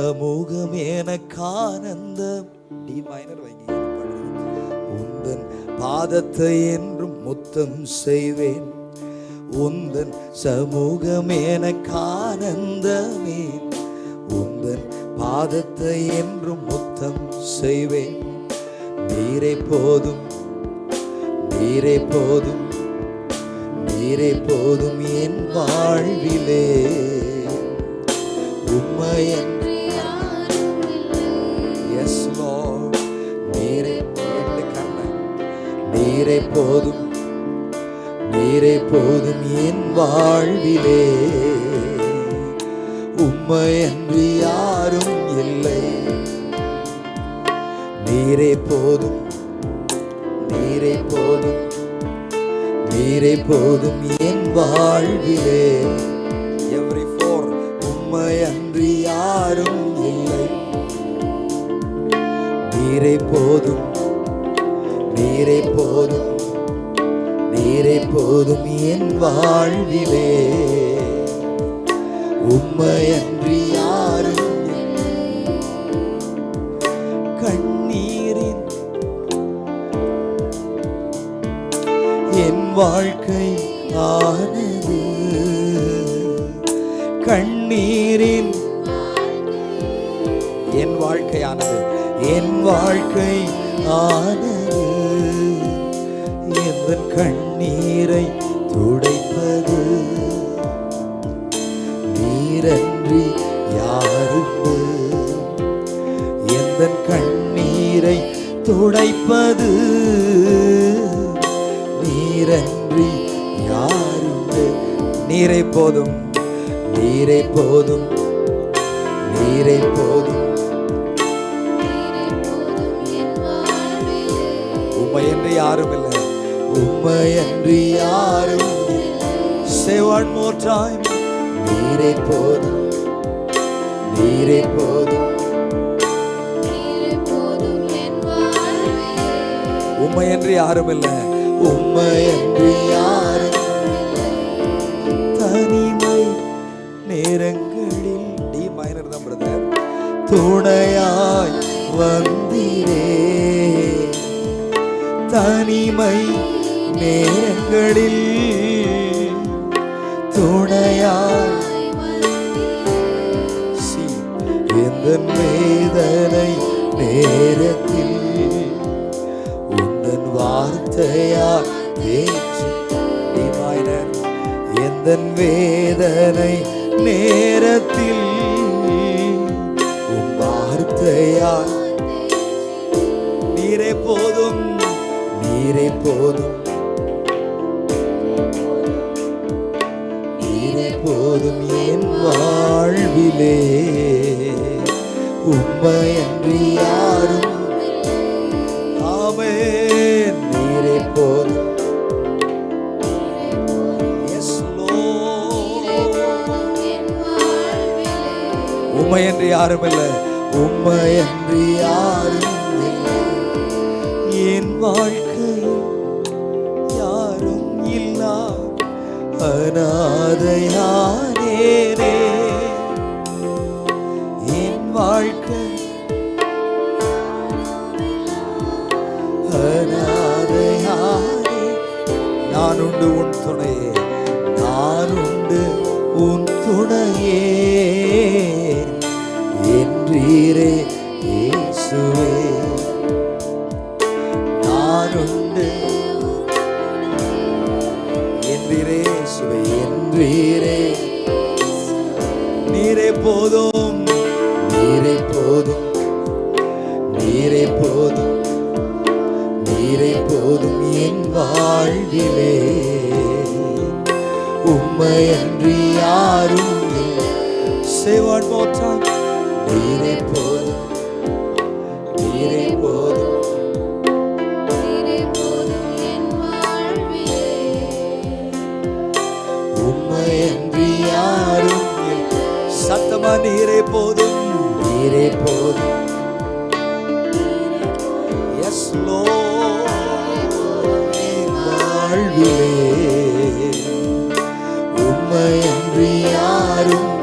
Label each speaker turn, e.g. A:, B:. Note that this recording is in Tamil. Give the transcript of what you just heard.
A: சமூகம் எனக்கானந்தம் டி மைனர் வைங்க உந்தன் பாதத்தை என்றும் முத்தம் செய்வேன். உந்தன் சமூகம் எனக்கானந்தமே உந்தன் பாதத்தை என்றும் முத்தம் செய்வேன். நீரை போதும் நீரை போதும் நீரை போதும் என் வாழ்விலே. உம்மையன்றி எஸ் நீரே போதும் நீரே போதும் என் வாழ்விலே. உம்மை அன்றி யாரும் இல்லை. நீரே போதும் நீரே போதும் நீரே போதும் என் வாழ்விலே. எவ்ரி ஃபோர் உம்மை அன்றி யாரும் இல்லை. நீரே போதும் நீரே போதும் நீரே போதும் என் வாழ்விலே. உம்மையன்றி யாரும் கண்ணீரின் என் வாழ்க்கை ஆனது. கண்ணீரின் என் வாழ்க்கையானது என் வாழ்க்கை ஆனது. எந்த கண்ணீரை துடைப்பது. நீரன்றி யாருக்கு எந்த கண்ணீரை துடைப்பது? நீரன்றி யாருக்கு நீரை போதும் நீரை போதும் நீரை போதும். உம்மையன்று யாரும் இல்லை உம்மையன்றி யாரும் Say one more time. நீரை போதும். நீரை போதும். உம்மையன்று யாரும் இல்லை உம்மையன்று யாரும் தனிமை நேரங்களில். டி மைனர் தான் பிரதர். துணையாய் வந்தீரே. தனிமை நேரங்களில் துணையாய் எந்த வேதனை நேரத்தில்? உன்னன் வார்த்தையா? எந்த வேதனை நேரத்தில்? உன் வார்த்தையா? நீரே போதும் நீரே போதும். நீரே போதும் என் வாழ்விலே. உண்மையன்றி யாரும் ஆமே நீரே போதும். உண்மையன்றி யாரும் இல்லை. உண்மையன்றி யாரும் என் வாழ்க்கை அனாதையானேனே. என் வாழ்க்கை அனாதையானே. நான் உண்டு உன் துணையே நான் உண்டு உன் துணையே. என்றீரே நீரே போதும். நீரே போதும். நீரே போதும். நீரே போதும் என் வாழ்விலே. உம்மை அன்றி யாரும் இல்லை. Say one more time. நீரே போதும். நீரே நீரே போதும். நீரே போதும். எஸ் வாழ்விலே உம்மை யாரும்